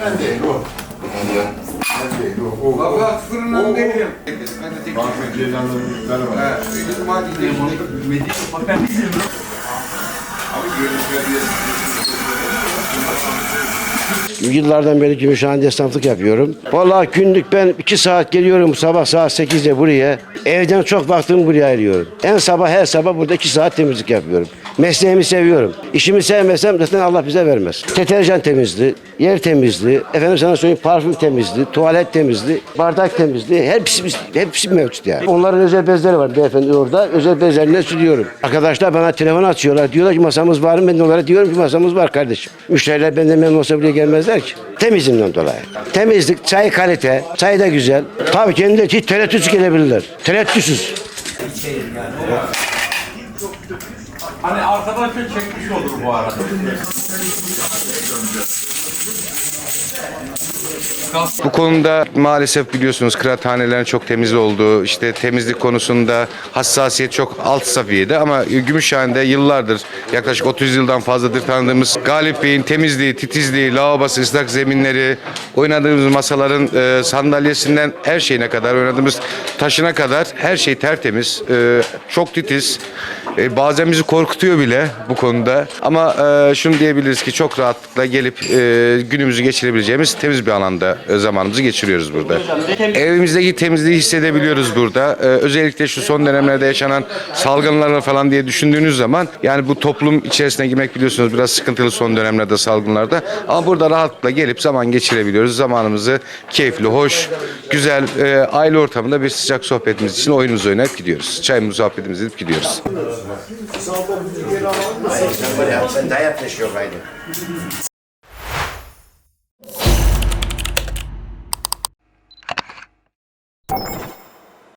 Ben değil o. Ben değil o. O. Baba fırının değilim. Ben de tek Bazı ceylanların yükleri var. Ha, dedim hadi gidelim. Abi görüşmeler Yıllardan beri Gümüşhane'de esnaflık yapıyorum. Vallahi günlük ben iki saat geliyorum sabah saat 8'de buraya. Evden çok baktım buraya geliyorum. En sabah her sabah burada iki saat temizlik yapıyorum. Mesleğimi seviyorum. İşimi sevmesem zaten Allah bize vermez. Deterjan temizliği, yer temizliği, efendim sana söyleyeyim parfüm temizliği, tuvalet temizliği, bardak temizliği hepsi, hepsi mevcut yani. Onların özel bezleri var beyefendi orada. Özel bezlerine sürüyorum. Arkadaşlar bana telefon açıyorlar. Diyorlar ki masamız var mı? Ben onlara diyorum ki masamız var kardeşim. Müşteriler benden memnun olsa buraya gelmezler ki. Temizliğinden dolayı. Temizlik, çay kalite, çay da güzel. Tabii kendileri hiç tereddütsüz gelebilirler. Tereddütsüz. Hani arkadan çok çekmiş olur bu arada. Bu konuda maalesef biliyorsunuz kıraathanelerin çok temiz olduğu, işte temizlik konusunda hassasiyet çok alt seviyede ama Gümüşhane'de yıllardır yaklaşık 30 yıldan fazladır tanıdığımız Galip Bey'in temizliği, titizliği, lavabosu, ıslak zeminleri, oynadığımız masaların e, sandalyesinden her şeyine kadar, oynadığımız taşına kadar her şey tertemiz, e, çok titiz. E, bazen bizi korkutuyor bile bu konuda. Ama e, şunu diyebiliriz ki çok rahatlıkla gelip e, günümüzü geçirebileceğimiz temiz bir alanda e, zamanımızı geçiriyoruz burada. Evimizdeki temizliği hissedebiliyoruz burada. E, özellikle şu son dönemlerde yaşanan salgınlarla falan diye düşündüğünüz zaman yani bu toplum içerisine girmek biliyorsunuz biraz sıkıntılı son dönemlerde salgınlarda. Ama burada rahatlıkla gelip zaman geçirebiliyoruz. Zamanımızı keyifli, hoş, güzel e, aile ortamında bir sıcak sohbetimiz için oyunumuzu oynayıp gidiyoruz. Çayımızı, sohbetimizi edip gidiyoruz. Sağ olun. Sen dayak yaşıyor gayrı.